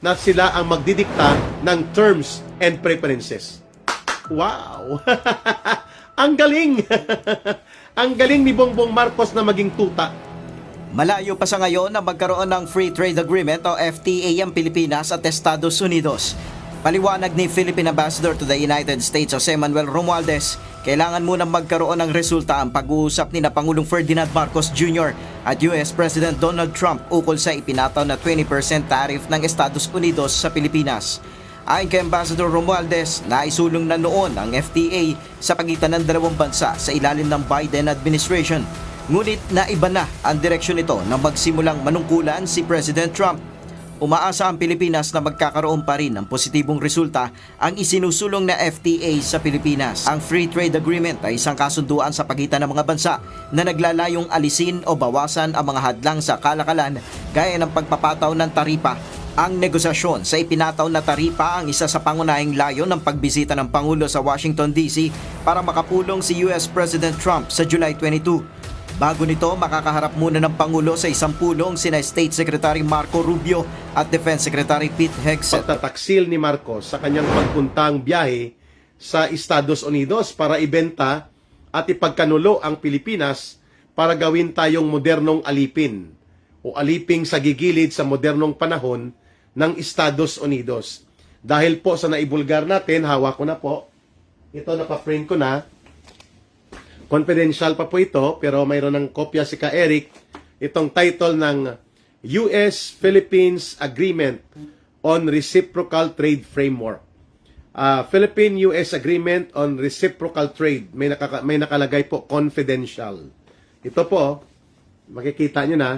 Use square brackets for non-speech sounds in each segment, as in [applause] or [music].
na sila ang magdidikta ng terms and preferences. Wow! [laughs] ang galing! [laughs] ang galing ni Bongbong Marcos na maging tuta. Malayo pa sa ngayon na magkaroon ng Free Trade Agreement o FTA ang Pilipinas at Estados Unidos. Paliwanag ni Philippine Ambassador to the United States Jose Manuel Romualdez, kailangan munang magkaroon ng resulta ang pag-uusap ni na Pangulong Ferdinand Marcos Jr. at US President Donald Trump ukol sa ipinataw na 20% tariff ng Estados Unidos sa Pilipinas. Ayon kay Ambassador Romualdez, naisulong na noon ang FTA sa pagitan ng dalawang bansa sa ilalim ng Biden administration. Ngunit naiba na ang direksyon nito nang magsimulang manungkulan si President Trump. Umaasa ang Pilipinas na magkakaroon pa rin ng positibong resulta ang isinusulong na FTA sa Pilipinas. Ang Free Trade Agreement ay isang kasunduan sa pagitan ng mga bansa na naglalayong alisin o bawasan ang mga hadlang sa kalakalan gaya ng pagpapataw ng taripa ang negosasyon sa ipinataw na taripa ang isa sa pangunahing layo ng pagbisita ng Pangulo sa Washington DC para makapulong si US President Trump sa July 22. Bago nito, makakaharap muna ng Pangulo sa isang pulong sina State Secretary Marco Rubio at Defense Secretary Pete Hegseth. Pagtataksil ni Marcos sa kanyang pagpuntang biyahe sa Estados Unidos para ibenta at ipagkanulo ang Pilipinas para gawin tayong modernong alipin o aliping sa gigilid sa modernong panahon ng Estados Unidos. Dahil po sa naibulgar natin, hawak ko na po. Ito, napa-frame ko na. Confidential pa po ito, pero mayroon ng kopya si Ka Eric. Itong title ng U.S.-Philippines Agreement on Reciprocal Trade Framework. Ah, Philippine-U.S. Agreement on Reciprocal Trade. May, nakaka- may nakalagay po, confidential. Ito po, makikita nyo na.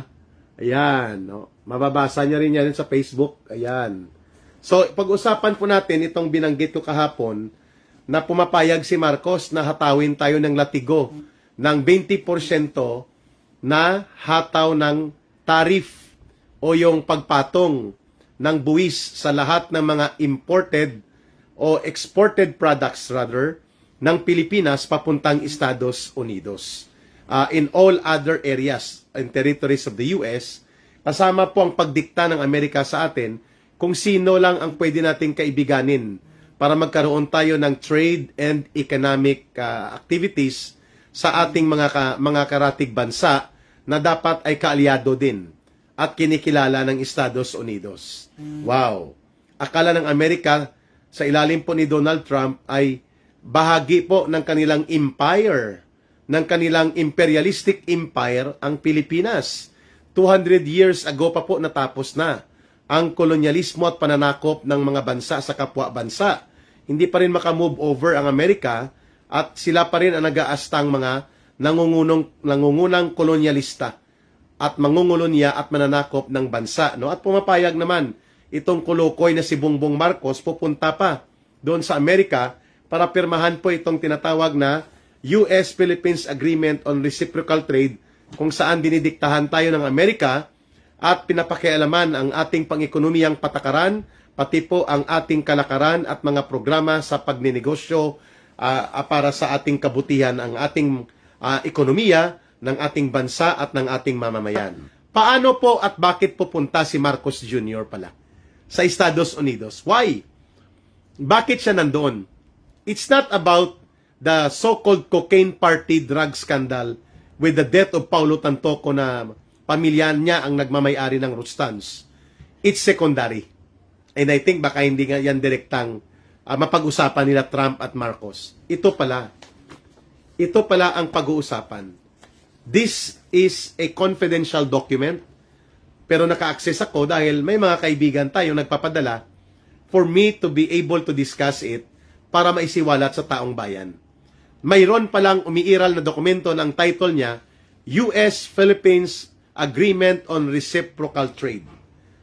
Ayan, no? mababasa nyo rin yan sa Facebook. Ayan. So, pag-usapan po natin itong binanggit ko kahapon na pumapayag si Marcos na hatawin tayo ng latigo ng 20% na hataw ng tarif o yung pagpatong ng buwis sa lahat ng mga imported o exported products rather ng Pilipinas papuntang Estados Unidos. Uh, in all other areas and territories of the US, kasama po ang pagdikta ng Amerika sa atin kung sino lang ang pwede nating kaibiganin para magkaroon tayo ng trade and economic uh, activities sa ating mga ka, mga karatig bansa na dapat ay kaalyado din at kinikilala ng Estados Unidos. Wow. Akala ng Amerika sa ilalim po ni Donald Trump ay bahagi po ng kanilang empire, ng kanilang imperialistic empire ang Pilipinas. 200 years ago pa po natapos na ang kolonyalismo at pananakop ng mga bansa sa kapwa bansa. Hindi pa rin makamove over ang Amerika at sila pa rin ang nag-aastang mga nangungunong, nangungunang kolonyalista at mangungulunya at mananakop ng bansa. No? At pumapayag naman itong kulukoy na si Bongbong Marcos pupunta pa doon sa Amerika para pirmahan po itong tinatawag na US-Philippines Agreement on Reciprocal Trade kung saan dinidiktahan tayo ng Amerika at pinapakialaman ang ating pang-ekonomiyang patakaran, pati po ang ating kalakaran at mga programa sa pagninegosyo ah, para sa ating kabutihan, ang ating ah, ekonomiya ng ating bansa at ng ating mamamayan. Paano po at bakit pupunta si Marcos Jr. pala sa Estados Unidos? Why? Bakit siya nandoon? It's not about the so-called cocaine party drug scandal with the death of Paulo Tantoco na pamilya niya ang nagmamayari ng Rustans. It's secondary. And I think baka hindi nga yan direktang ah, mapag-usapan nila Trump at Marcos. Ito pala. Ito pala ang pag-uusapan. This is a confidential document pero naka-access ako dahil may mga kaibigan tayo nagpapadala for me to be able to discuss it para maisiwalat sa taong bayan. Mayroon palang umiiral na dokumento na title niya US-Philippines Agreement on Reciprocal Trade.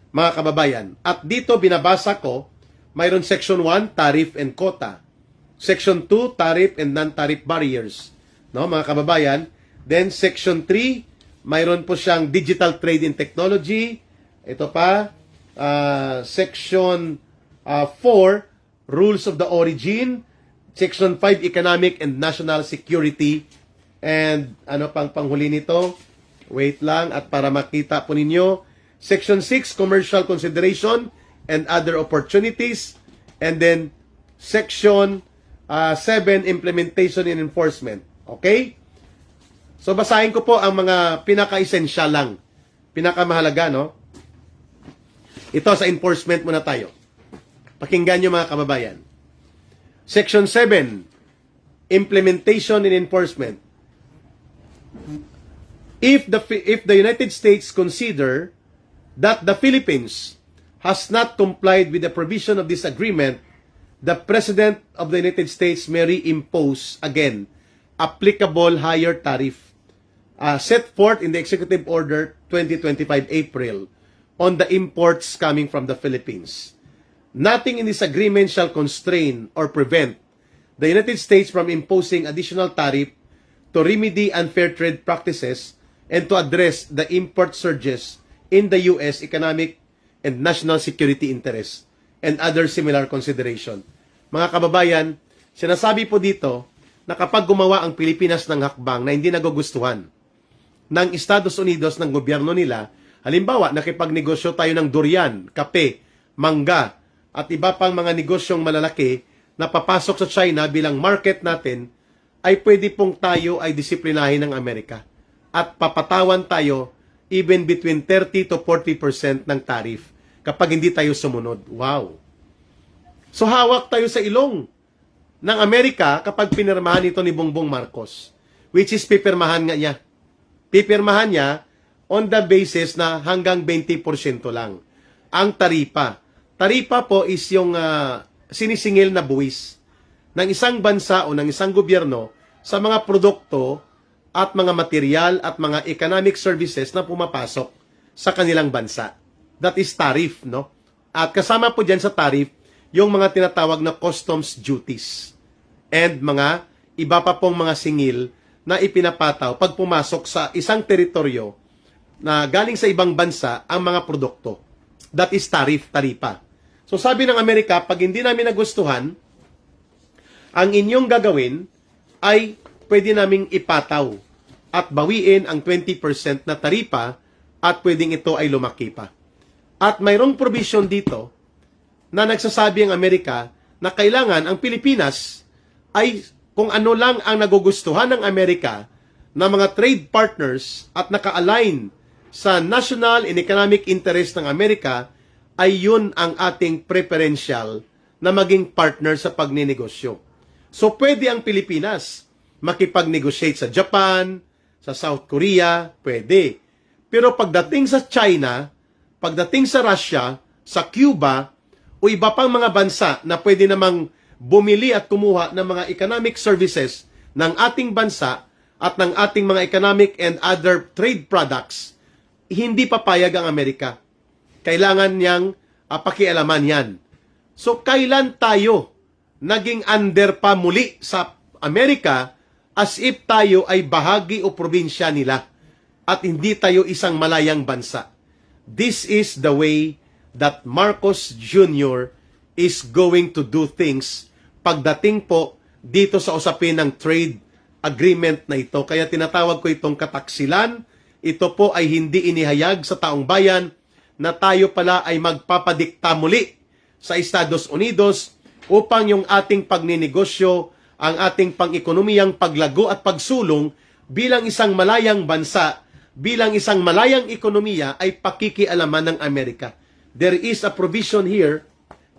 Mga kababayan, at dito binabasa ko, mayroon Section 1, Tariff and Quota. Section 2, Tariff and Non-Tariff Barriers. No, mga kababayan. Then Section 3, mayroon po siyang Digital Trade and Technology. Ito pa, ah, Section ah, 4, Rules of the Origin. Section 5, Economic and National Security. And ano pang panghuli nito? Wait lang at para makita po ninyo. Section 6, Commercial Consideration and other opportunities. And then, Section uh, 7, Implementation and Enforcement. Okay? So, basahin ko po ang mga pinaka-essential lang. Pinakamahalaga, no? Ito sa enforcement muna tayo. Pakinggan nyo mga kababayan. Section 7, Implementation and Enforcement. If the if the United States consider that the Philippines has not complied with the provision of this agreement, the President of the United States may reimpose again applicable higher tariff uh, set forth in the Executive Order 2025 April on the imports coming from the Philippines. Nothing in this agreement shall constrain or prevent the United States from imposing additional tariff to remedy unfair trade practices and to address the import surges in the U.S. economic and national security interests and other similar consideration. Mga kababayan, sinasabi po dito na kapag gumawa ang Pilipinas ng hakbang na hindi nagugustuhan ng Estados Unidos ng gobyerno nila, halimbawa nakipagnegosyo tayo ng durian, kape, mangga, at iba pang mga negosyong malalaki na papasok sa China bilang market natin, ay pwede pong tayo ay disiplinahin ng Amerika at papatawan tayo even between 30 to 40% ng tariff kapag hindi tayo sumunod. Wow! So hawak tayo sa ilong ng Amerika kapag pinirmahan ito ni Bongbong Marcos, which is pipirmahan nga niya. Pipirmahan niya on the basis na hanggang 20% lang ang taripa. Taripa po is yung ah, sinisingil na buwis ng isang bansa o ng isang gobyerno sa mga produkto at mga material at mga economic services na pumapasok sa kanilang bansa. That is tariff, no? At kasama po dyan sa tariff, yung mga tinatawag na customs duties and mga iba pa pong mga singil na ipinapataw pag pumasok sa isang teritoryo na galing sa ibang bansa ang mga produkto. That is tariff, taripa. So sabi ng Amerika, pag hindi namin nagustuhan, ang inyong gagawin ay pwede naming ipataw at bawiin ang 20% na taripa at pwedeng ito ay lumaki pa. At mayroong provision dito na nagsasabi ang Amerika na kailangan ang Pilipinas ay kung ano lang ang nagugustuhan ng Amerika na mga trade partners at naka-align sa national and economic interest ng Amerika ay yun ang ating preferential na maging partner sa pagninegosyo. So pwede ang Pilipinas makipag-negotiate sa Japan, sa South Korea, pwede. Pero pagdating sa China, pagdating sa Russia, sa Cuba, o iba pang mga bansa na pwede namang bumili at kumuha ng mga economic services ng ating bansa at ng ating mga economic and other trade products, hindi papayag ang Amerika. Kailangan niyang uh, pakialaman yan. So, kailan tayo naging under pa muli sa Amerika as if tayo ay bahagi o probinsya nila at hindi tayo isang malayang bansa? This is the way that Marcos Jr. is going to do things pagdating po dito sa usapin ng trade agreement na ito. Kaya tinatawag ko itong kataksilan. Ito po ay hindi inihayag sa taong bayan na tayo pala ay magpapadikta muli sa Estados Unidos upang yung ating pagninegosyo, ang ating pang-ekonomiyang paglago at pagsulong bilang isang malayang bansa, bilang isang malayang ekonomiya ay pakikialaman ng Amerika. There is a provision here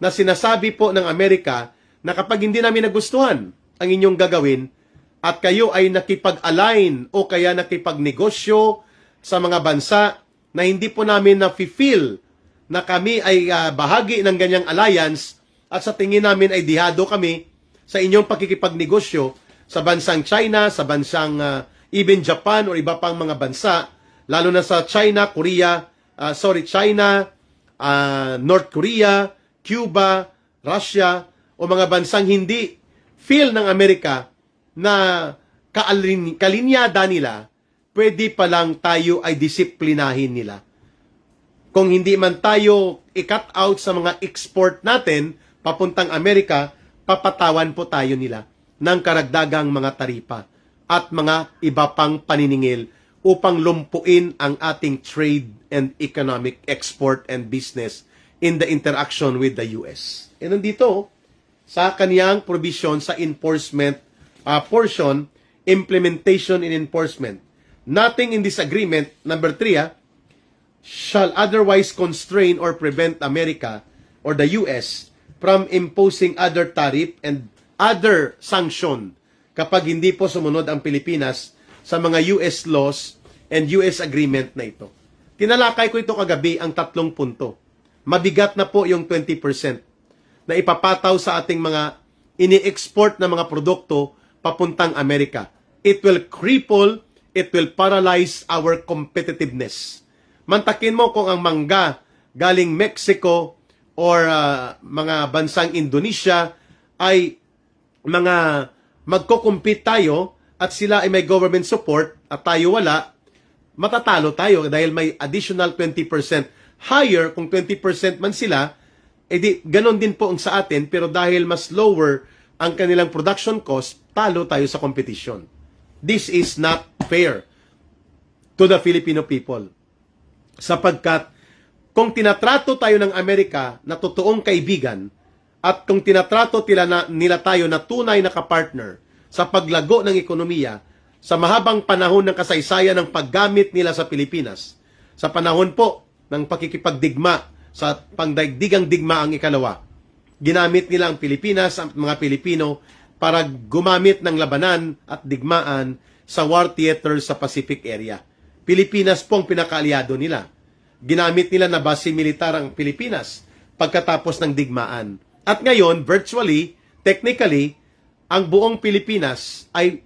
na sinasabi po ng Amerika na kapag hindi namin nagustuhan ang inyong gagawin at kayo ay nakipag-align o kaya nakipagnegosyo sa mga bansa na hindi po namin na-feel na kami ay ah, bahagi ng ganyang alliance at sa tingin namin ay dihado kami sa inyong pakikipagnegosyo sa bansang China, sa bansang ah, even Japan o iba pang mga bansa, lalo na sa China, Korea, ah, sorry, China, ah, North Korea, Cuba, Russia, o mga bansang hindi feel ng Amerika na kaalin, kalinyada nila, pwede pa lang tayo ay disiplinahin nila. Kung hindi man tayo i-cut out sa mga export natin papuntang Amerika, papatawan po tayo nila ng karagdagang mga taripa at mga iba pang paniningil upang lumpuin ang ating trade and economic export and business in the interaction with the US. E nandito, sa kaniyang provision sa enforcement uh, portion, implementation and enforcement. Nothing in this agreement, number three, ah, shall otherwise constrain or prevent America or the US from imposing other tariff and other sanction kapag hindi po sumunod ang Pilipinas sa mga US laws and US agreement na ito. Tinalakay ko ito kagabi ang tatlong punto. Mabigat na po yung 20% na ipapataw sa ating mga ini-export na mga produkto papuntang Amerika. It will cripple, it will paralyze our competitiveness. Mantakin mo kung ang mangga galing Mexico or ah, mga bansang Indonesia ay mga magko-compete tayo at sila ay may government support at tayo wala, matatalo tayo dahil may additional 20% higher kung 20% man sila, edi ganon din po ang sa atin pero dahil mas lower ang kanilang production cost, talo tayo sa competition. This is not fair to the Filipino people sapagkat kung tinatrato tayo ng Amerika na totoong kaibigan at kung tinatrato tila na, nila tayo na tunay na kapartner sa paglago ng ekonomiya sa mahabang panahon ng kasaysayan ng paggamit nila sa Pilipinas, sa panahon po ng pakikipagdigma sa pangdaigdigang digma ang ikalawa, ginamit nila ang Pilipinas, ang mga Pilipino, para gumamit ng labanan at digmaan sa war theater sa Pacific area. Pilipinas po ang pinakaalyado nila. Ginamit nila na base militar ang Pilipinas pagkatapos ng digmaan. At ngayon, virtually, technically, ang buong Pilipinas ay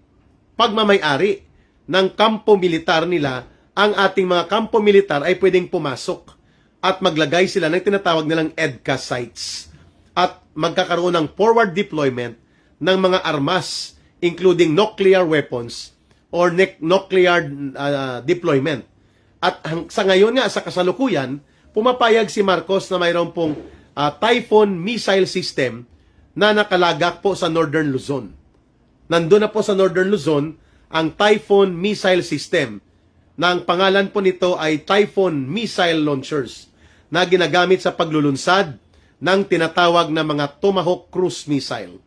pagmamayari ng kampo militar nila, ang ating mga kampo militar ay pwedeng pumasok at maglagay sila ng tinatawag nilang EDCA sites at magkakaroon ng forward deployment ng mga armas including nuclear weapons or nuclear uh, deployment. At sa ngayon nga, sa kasalukuyan, pumapayag si Marcos na mayroon pong uh, Typhoon missile system na nakalagak po sa Northern Luzon. Nandun na po sa Northern Luzon ang Typhoon missile system na ang pangalan po nito ay Typhoon missile launchers na ginagamit sa paglulunsad ng tinatawag na mga Tomahawk cruise missile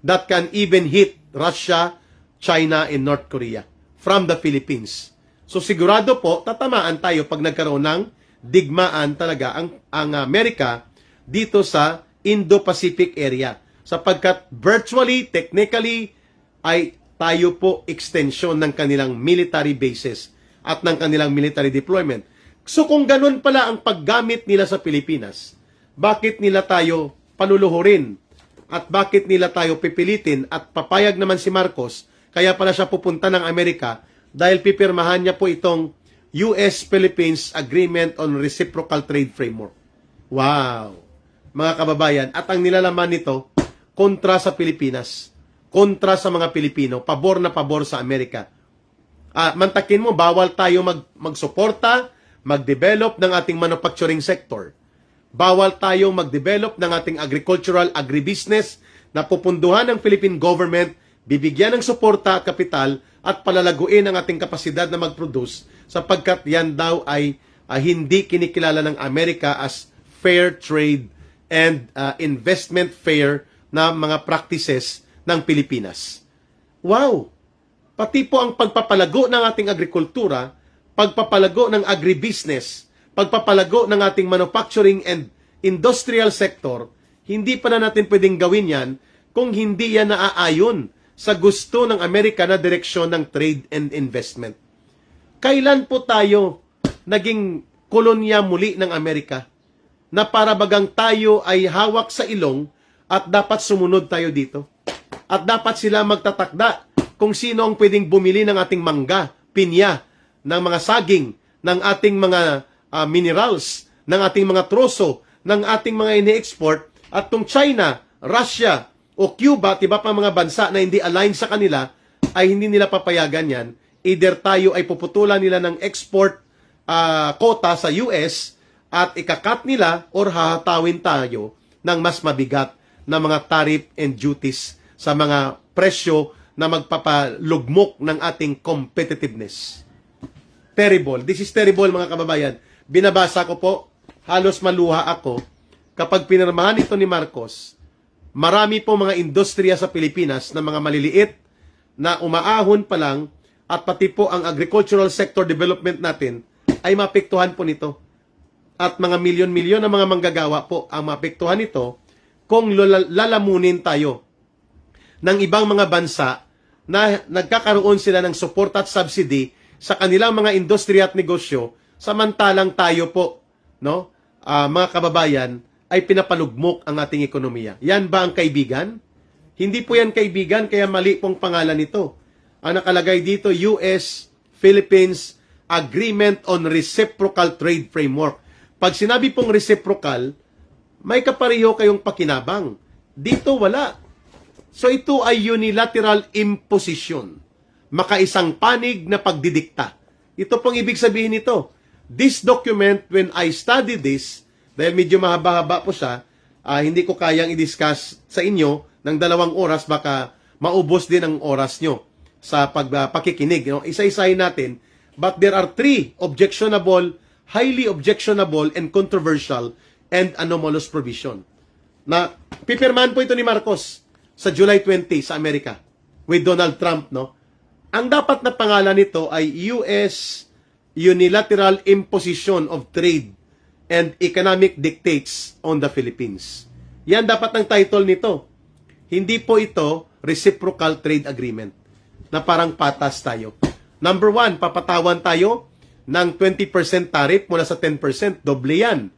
that can even hit Russia, China, and North Korea from the Philippines. So sigurado po, tatamaan tayo pag nagkaroon ng digmaan talaga ang, ang Amerika dito sa Indo-Pacific area. Sapagkat virtually, technically, ay tayo po extension ng kanilang military bases at ng kanilang military deployment. So kung ganun pala ang paggamit nila sa Pilipinas, bakit nila tayo panuluhurin at bakit nila tayo pipilitin at papayag naman si Marcos, kaya pala siya pupunta ng Amerika dahil pipirmahan niya po itong US-Philippines Agreement on Reciprocal Trade Framework. Wow! Mga kababayan, at ang nilalaman nito, kontra sa Pilipinas, kontra sa mga Pilipino, pabor na pabor sa Amerika. Ah, mantakin mo, bawal tayo mag, magsuporta, mag-develop ng ating manufacturing sector. Bawal tayong mag-develop ng ating agricultural agribusiness na pupunduhan ng Philippine government, bibigyan ng suporta kapital at palalaguin ang ating kapasidad na mag-produce sapagkat yan daw ay ah, hindi kinikilala ng Amerika as fair trade and ah, investment fair na mga practices ng Pilipinas. Wow! Pati po ang pagpapalago ng ating agrikultura, pagpapalago ng agribusiness, pagpapalago ng ating manufacturing and industrial sector, hindi pa na natin pwedeng gawin yan kung hindi yan naaayon sa gusto ng Amerika na direksyon ng trade and investment. Kailan po tayo naging kolonya muli ng Amerika na para bagang tayo ay hawak sa ilong at dapat sumunod tayo dito? At dapat sila magtatakda kung sino ang pwedeng bumili ng ating mangga, pinya, ng mga saging, ng ating mga ah, minerals, ng ating mga troso, ng ating mga ini-export, at kung China, Russia, o Cuba at iba pa mga bansa na hindi align sa kanila, ay hindi nila papayagan yan. Either tayo ay puputulan nila ng export ah, quota sa US at ikakat nila or hahatawin tayo ng mas mabigat na mga tariff and duties sa mga presyo na magpapalugmok ng ating competitiveness. Terrible. This is terrible mga kababayan. Binabasa ko po, halos maluha ako kapag pinirmahan ito ni Marcos, marami po mga industriya sa Pilipinas na mga maliliit na umaahon pa lang at pati po ang agricultural sector development natin ay mapektuhan po nito. At mga milyon-milyon na mga manggagawa po ang mapektuhan nito kung lala- lalamunin tayo ng ibang mga bansa na nagkakaroon sila ng support at subsidy sa kanilang mga industriya at negosyo samantalang tayo po no ah, mga kababayan ay pinapalugmok ang ating ekonomiya. Yan ba ang kaibigan? Hindi po yan kaibigan kaya mali pong pangalan nito. Ang nakalagay dito US Philippines Agreement on Reciprocal Trade Framework. Pag sinabi pong reciprocal, may kapareho kayong pakinabang. Dito wala. So ito ay unilateral imposition. Makaisang panig na pagdidikta. Ito pong ibig sabihin nito. This document, when I study this, dahil medyo mahaba-haba po siya, ah, hindi ko kayang i-discuss sa inyo ng dalawang oras, baka maubos din ang oras nyo sa pag, ah, pakikinig. No? Isa-isahin natin. But there are three objectionable, highly objectionable, and controversial and anomalous provision na pipirmahan po ito ni Marcos sa July 20 sa Amerika with Donald Trump, no? Ang dapat na pangalan nito ay US Unilateral Imposition of Trade and Economic Dictates on the Philippines. Yan dapat ang title nito. Hindi po ito Reciprocal Trade Agreement na parang patas tayo. Number one, papatawan tayo ng 20% tariff mula sa 10%. Doble yan.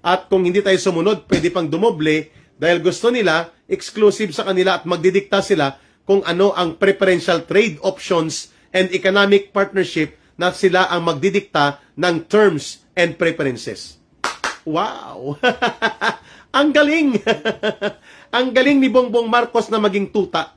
At kung hindi tayo sumunod, pwede pang dumoble dahil gusto nila exclusive sa kanila at magdidikta sila kung ano ang preferential trade options and economic partnership na sila ang magdidikta ng terms and preferences. Wow! [laughs] ang galing! [laughs] ang galing ni Bongbong Marcos na maging tuta.